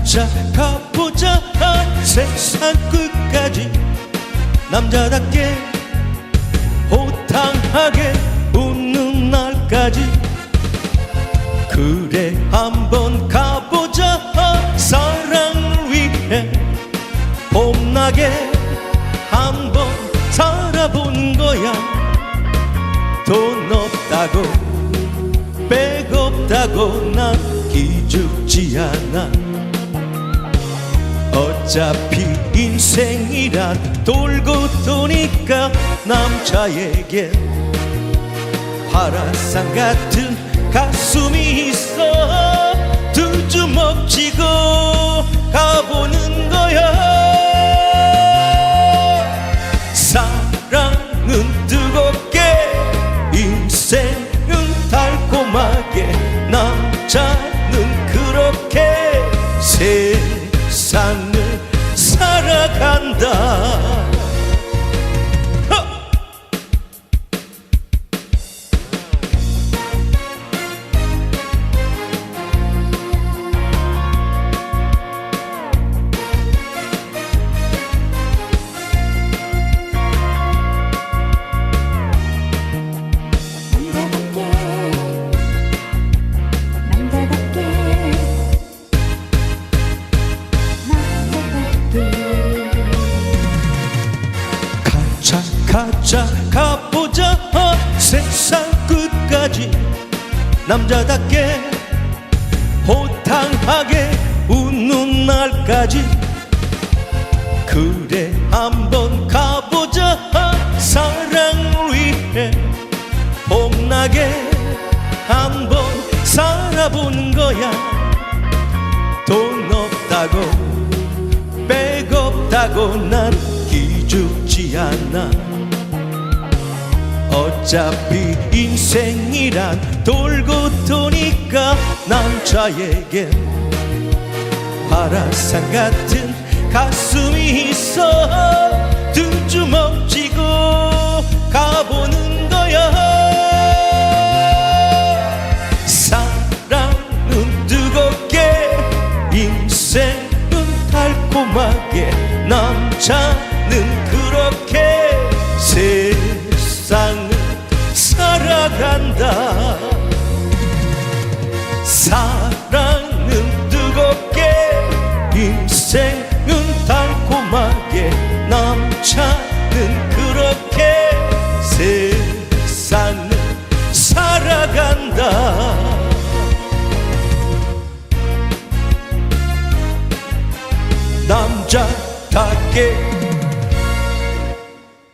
가자 가보자. 세상 끝까지 남자답게 호탕하게 웃는 날까지. 그래 한번 가보자. 사랑을 위해 봄나게 한번 살아본 거야. 돈 없다고 백 없다고 난 기죽지 않아 어차피 인생이란 돌고 도니까 남자에게 화라산 같은 가슴이 있어. 두 주먹 쥐고 가보는 거야. 사랑은 간다. 하! 가자 가보자. 세상 끝까지 남자답게 호탕하게 웃는 날까지 그래 한번 가보자. 사랑을 위해 봄나게 한번 살아보는 거야. 돈 없다고 백 없다고 난 기죽지 않아 어차피 인생이란 돌고 도니까 남자에겐 파라산 같은 가슴이 있어 두 주먹 쥐고 가보는 거야. 사랑은 뜨겁게 인생은 달콤하게 남자는 그렇게 세상을 살아간다. 사랑은 뜨겁게 인생은 달콤하게 남자는 그렇게 세상을 살아간다. 남자답게